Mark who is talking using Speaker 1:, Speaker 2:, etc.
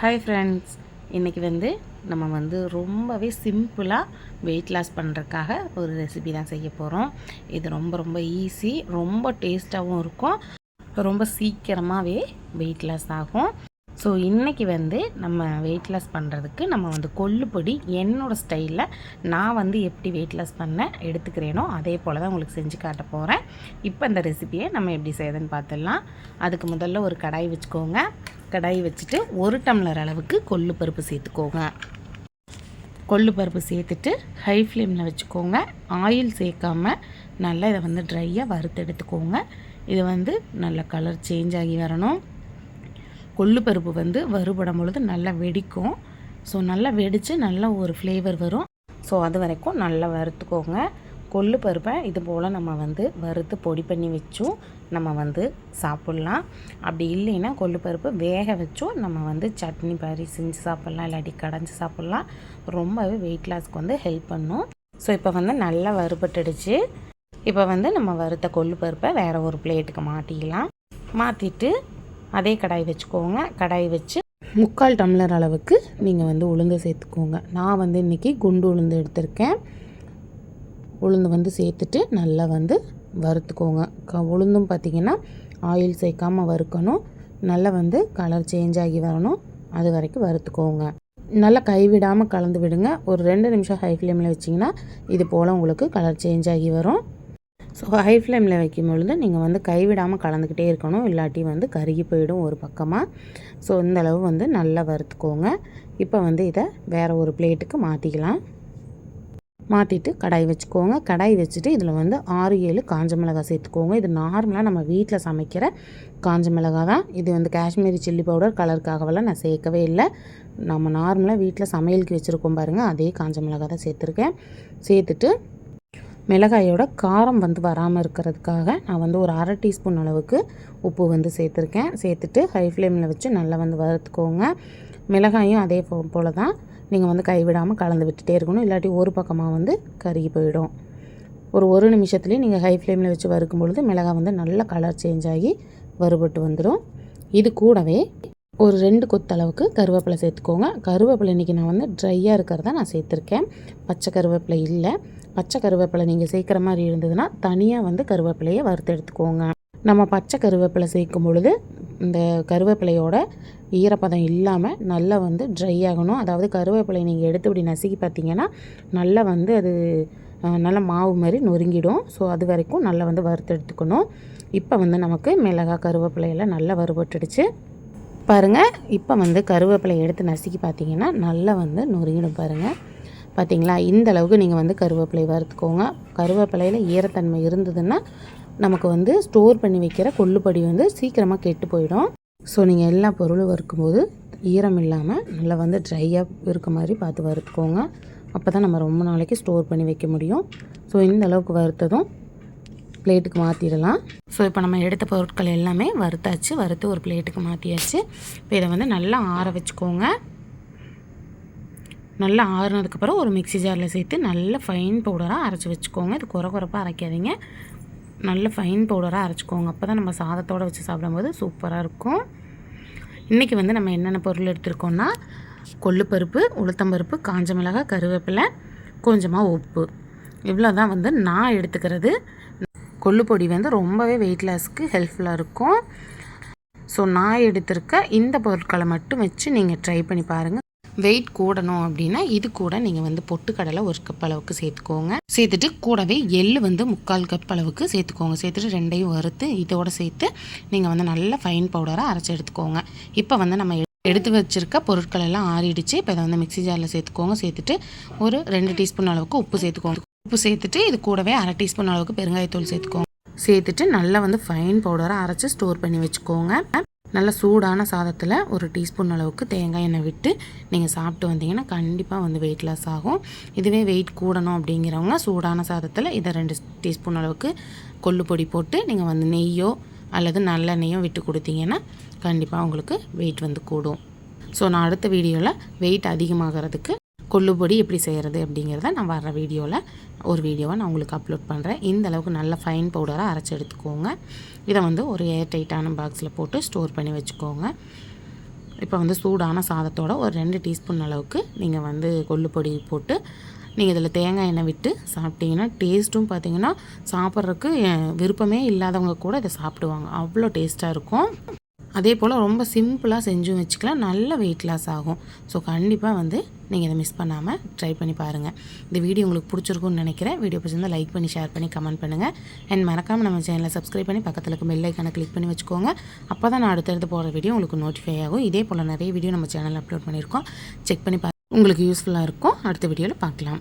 Speaker 1: Hi friends இன்றைக்கி வந்து நம்ம வந்து ரொம்பவே சிம்பிளாக வெயிட் லாஸ் பண்ணுறதுக்காக ஒரு ரெசிபி தான் செய்ய போகிறோம் இது ரொம்ப ரொம்ப ஈஸி ரொம்ப டேஸ்ட்டாகவும் இருக்கும். ரொம்ப சீக்கிரமாகவே வெயிட் லாஸ் ஆகும். ஸோ இன்றைக்கி வந்து நம்ம வெயிட் லாஸ் பண்ணுறதுக்கு நம்ம வந்து கொள்ளுப்பொடி என்னோடய ஸ்டைலில் நான் வந்து எப்படி வெயிட் லாஸ் பண்ண எடுத்துக்கிறேனோ அதே போல் தான் உங்களுக்கு செஞ்சு காட்ட போகிறேன் இப்போ இந்த ரெசிபியை நம்ம எப்படி செய்யுதுன்னு பார்த்துடலாம் அதுக்கு முதல்ல ஒரு கடாய் வச்சுக்கோங்க. கடாய் வச்சுட்டு ஒரு டம்ளர் அளவுக்கு கொள்ளு பருப்பு சேர்த்துக்கோங்க. கொள்ளு பருப்பு சேர்த்துட்டு ஹை ஃப்ளேமில் வச்சுக்கோங்க. ஆயில் சேர்க்காம நல்லா இதை வந்து ட்ரையாக வறுத்து எடுத்துக்கோங்க. இது வந்து நல்ல கலர் சேஞ்ச் ஆகி வரணும். கொள்ளு பருப்பு வந்து வறுபடும் பொழுது நல்லா வெடிக்கும். ஸோ நல்லா வெடித்து நல்லா ஒரு ஃப்ளேவர் வரும். ஸோ அது வரைக்கும் நல்லா வறுத்துக்கோங்க. கொள்ளு பருப்பை இது போல் நம்ம வந்து வறுத்து பொடி பண்ணி வச்சும் நம்ம வந்து சாப்பிட்லாம். அப்படி இல்லைன்னா கொள்ளு பருப்பு வேக வச்சும் நம்ம வந்து சட்னி பறி செஞ்சு சாப்பிட்லாம் இல்லாட்டி கடைஞ்சி சாப்பிட்லாம். ரொம்பவே வெயிட் லாஸ்க்கு வந்து ஹெல்ப் பண்ணும். ஸோ இப்போ வந்து நல்லா வறுபட்டுடுச்சு. இப்போ வந்து நம்ம வறுத்த கொள்ளு பருப்பை வேறு ஒரு பிளேட்டுக்கு மாட்டிக்கலாம் மாற்றிட்டு அதே கடாய் வச்சுக்கோங்க. கடாய் வச்சு முக்கால் டம்ளர் அளவுக்கு நீங்கள் வந்து உளுந்து சேர்த்துக்கோங்க. நான் வந்து இன்றைக்கி குண்டு உளுந்து எடுத்திருக்கேன். உளுந்து வந்து சேர்த்துட்டு நல்லா வந்து வறுத்துக்கோங்க. க உளுந்தும் பார்த்திங்கன்னா ஆயில் சேர்க்காமல் வறுக்கணும். நல்லா வந்து கலர் சேஞ்ச் ஆகி வரணும். அது வரைக்கும் வறுத்துக்கோங்க. நல்லா கைவிடாமல் கலந்து விடுங்க. ஒரு ரெண்டு நிமிஷம் ஹை ஃப்ளேமில் வச்சிங்கன்னா இது போல் உங்களுக்கு கலர் சேஞ்ச் ஆகி வரும். ஸோ ஹை ஃப்ளேமில் வைக்கும் பொழுது நீங்கள் வந்து கைவிடாமல் கலந்துக்கிட்டே இருக்கணும். இல்லாட்டி வந்து கருகி போயிடும் ஒரு பக்கமாக ஸோ இந்தளவு வந்து நல்லா வறுத்துக்கோங்க. இப்போ வந்து இதை வேறு ஒரு பிளேட்டுக்கு மாற்றிக்கலாம் மாற்றிட்டு கடாய் வச்சுக்கோங்க. கடாய் வச்சுட்டு இதில் வந்து ஆறு ஏழு காஞ்ச மிளகாய் சேர்த்துக்கோங்க. இது நார்மலாக நம்ம வீட்டில் சமைக்கிற காஞ்ச மிளகாய் தான். இது வந்து காஷ்மீரி சில்லி பவுடர் கலருக்காகவெல்லாம் நான் சேர்க்கவே இல்லை. நம்ம நார்மலாக வீட்டில் சமையலுக்கு வச்சுருக்கோம் பாருங்கள் அதே காஞ்ச மிளகாய் தான் சேர்த்துருக்கேன். சேர்த்துட்டு மிளகாயோட காரம் வந்து வராமல் இருக்கிறதுக்காக நான் வந்து ஒரு அரை டீஸ்பூன் அளவுக்கு உப்பு வந்து சேர்த்துருக்கேன். சேர்த்துட்டு ஹை ஃப்ளேமில் வச்சு நல்லா வந்து வறுத்துக்கோங்க. மிளகாயும் அதே போல் தான் நீங்கள் வந்து கைவிடாமல் கலந்து விட்டுட்டே இருக்கணும். இல்லாட்டி ஒரு பக்கமாக வந்து கருகி போயிடும். ஒரு ஒரு நிமிஷத்துலேயே நீங்கள் ஹை ஃப்ளேமில் வச்சு வறுக்கும் பொழுது மிளகாய் வந்து நல்ல கலர் சேஞ்ச் ஆகி வறுபட்டு வந்துடும். இது கூடவே ஒரு ரெண்டு கொத்தளவுக்கு கருவேப்பிலை சேர்த்துக்கோங்க. கருவேப்பிலை இன்றைக்கி நான் வந்து ட்ரையாக இருக்கிறத நான் சேர்த்துருக்கேன். பச்சை கருவேப்பிலை இல்லை. பச்சை கருவேப்பிலை நீங்கள் சேர்க்குற மாதிரி இருந்ததுன்னா தனியாக வந்து கருவேப்பிலையை வறுத்து எடுத்துக்கோங்க. நம்ம பச்சை கருவேப்பிலை சேர்க்கும் பொழுது இந்த கருவேப்பிலையோட ஈரப்பதம் இல்லாமல் நல்லா வந்து ட்ரை ஆகணும். அதாவது கருவேப்பிலை நீங்கள் எடுத்து இப்படி நசுக்கி பார்த்தீங்கன்னா நல்லா வந்து அது நல்லா மாவு மாதிரி நொறுங்கிடும். ஸோ அது வரைக்கும் நல்லா வந்து வறுத்து எடுத்துக்கணும். இப்போ வந்து நமக்கு மிளகாய் கருவேப்பிலையெல்லாம் நல்லா வறுபட்டுடுச்சு. பாருங்கள் இப்போ வந்து கருவேப்பிலை எடுத்து நசுக்கி பார்த்தீங்கன்னா நல்லா வந்து நொறுங்கிடும் பாருங்கள் பார்த்தீங்களா இந்த அளவுக்கு நீங்கள் வந்து கருவேப்பிலை வறுத்துக்கோங்க. கருவேப்பிலையில் ஈரத்தன்மை இருந்ததுன்னா நமக்கு வந்து ஸ்டோர் பண்ணி வைக்கிற கொள்ளுப்படி வந்து சீக்கிரமாக கெட்டு போயிடும். ஸோ நீங்கள் எல்லா பொருளும் வறுக்கும்போது ஈரம் இல்லாமல் நல்லா வந்து ட்ரையாக இருக்க மாதிரி பார்த்து வறுத்துக்கோங்க. அப்போ தான் நம்ம ரொம்ப நாளைக்கு ஸ்டோர் பண்ணி வைக்க முடியும். ஸோ இந்த அளவுக்கு வறுத்ததும் பிளேட்டுக்கு மாற்றிடலாம் ஸோ இப்போ நம்ம எடுத்த பொருட்கள் எல்லாமே வறுத்தாச்சு. வறுத்து ஒரு பிளேட்டுக்கு மாற்றியாச்சு இப்போ இதை வந்து நல்லா ஆற வச்சுக்கோங்க. நல்லா ஆறுனதுக்கப்புறம் ஒரு மிக்சி ஜாரில் சேர்த்து நல்ல ஃபைன் பவுடராக அரைச்சி வச்சுக்கோங்க. இது குறை குறைப்பாக அரைக்காதீங்க. நல்ல ஃபைன் பவுடராக அரைச்சிக்கோங்க. அப்போ தான் நம்ம சாதத்தோடு வச்சு சாப்பிடும்போது சூப்பராக இருக்கும். இன்றைக்கி வந்து நம்ம என்னென்ன பொருள் எடுத்துருக்கோன்னா கொள்ளுப்பருப்பு உளுத்தம்பருப்பு காஞ்ச மிளகாய் கருவேப்பிலை கொஞ்சமாக உப்பு. இவ்வளோ தான் வந்து நான் எடுத்துக்கிறது. கொள்ளுப்பொடி வந்து ரொம்பவே வெயிட் லாஸ்க்கு ஹெல்ப்ஃபுல்லாக இருக்கும். ஸோ நான் எடுத்திருக்க இந்த பொருட்களை மட்டும் வச்சு நீங்கள் ட்ரை பண்ணி பாருங்கள் வெயிட் கூடணும் அப்படின்னா இது கூட நீங்கள் வந்து பொட்டுக்கடலை ஒரு கப் அளவுக்கு சேர்த்துக்கோங்க. சேர்த்துட்டு கூடவே எள் வந்து முக்கால் கப் அளவுக்கு சேர்த்துக்கோங்க. சேர்த்துட்டு ரெண்டையும் வறுத்து இதோட சேர்த்து நீங்கள் வந்து நல்ல ஃபைன் பவுடராக அரைச்சி எடுத்துக்கோங்க. இப்போ வந்து நம்ம எடுத்து வச்சுருக்க பொருட்கள் எல்லாம் ஆறிடுச்சு. இப்போ இதை வந்து மிக்சி ஜாரில் சேர்த்துக்கோங்க. சேர்த்துட்டு ஒரு ரெண்டு டீஸ்பூன் அளவுக்கு உப்பு சேர்த்துக்கோங்க. உப்பு சேர்த்துட்டு இது கூடவே அரை டீஸ்பூன் அளவுக்கு பெருங்காயத்தூள் சேர்த்துக்கோங்க. சேர்த்துட்டு நல்லா வந்து ஃபைன் பவுடராக அரைச்சி ஸ்டோர் பண்ணி வச்சுக்கோங்க. நல்லா சூடான சாதத்தில் ஒரு டீஸ்பூன் அளவுக்கு தேங்காய் எண்ணெய் விட்டு நீங்கள் சாப்பிட்டு வந்தீங்கன்னா கண்டிப்பாக வந்து வெயிட் லாஸ் ஆகும். இதுவே வெயிட் கூடணும் அப்படிங்கிறவங்க சூடான சாதத்தில் இதை ரெண்டு டீஸ்பூன் அளவுக்கு கொள்ளு பொடி போட்டு நீங்கள் வந்து நெய்யோ அல்லது நல்லெண்ணெயோ விட்டு கொடுத்தீங்கன்னா கண்டிப்பாக உங்களுக்கு வெயிட் வந்து கூடும். ஸோ நான் அடுத்த வீடியோவில் வெயிட் அதிகமாகிறதுக்கு கொள்ளுப்பொடி எப்படி செய்கிறது அப்படிங்கிறத நான் வர்ற வீடியோவில் ஒரு வீடியோவை நான் உங்களுக்கு அப்லோட் பண்ணுறேன் இந்த அளவுக்கு நல்ல ஃபைன் பவுடராக அரைச்சி எடுத்துக்கோங்க. இதை வந்து ஒரு ஏர் டைட்டான பாக்ஸில் போட்டு ஸ்டோர் பண்ணி வச்சுக்கோங்க. இப்போ வந்து சூடான சாதத்தோட ஒரு ரெண்டு டீஸ்பூன் அளவுக்கு நீங்கள் வந்து கொள்ளுப்பொடி போட்டு நீங்கள் இதில் தேங்காய் எண்ணெய் விட்டு சாப்பிட்டீங்கன்னா டேஸ்ட்டும் பார்த்தீங்கன்னா சாப்பிட்றதுக்கு விருப்பமே இல்லாதவங்க கூட இதை சாப்பிடுவாங்க. அவ்வளோ டேஸ்ட்டாக இருக்கும். அதே போல் ரொம்ப சிம்பிளாக செஞ்சும் வச்சுக்கலாம். நல்ல வெயிட் லாஸ் ஆகும். ஸோ கண்டிப்பாக வந்து நீங்கள் இதை மிஸ் பண்ணாமல் ட்ரை பண்ணி பாருங்கள் இந்த வீடியோ உங்களுக்கு பிடிச்சிருக்கும்னு நினைக்கிறேன். வீடியோ பிடிச்சிருந்தா லைக் பண்ணி ஷேர் பண்ணி கமெண்ட் பண்ணுங்கள் அண்ட் மறக்காமல் நம்ம சேனலை சப்ஸ்கிரைப் பண்ணி பக்கத்தில் இருக்க பெல் ஐக்கானை கிளிக் பண்ணி வச்சுக்கோங்க. அப்போ தான் நான் அடுத்தடுத்து போகிற வீடியோ உங்களுக்கு நோட்டிஃபை ஆகும். இதே போல் நிறைய வீடியோ நம்ம சேனலில் அப்லோட் பண்ணியிருக்கோம். செக் பண்ணி பா உங்களுக்கு யூஸ்ஃபுல்லாக இருக்கும். அடுத்த வீடியோவில் பார்க்கலாம்.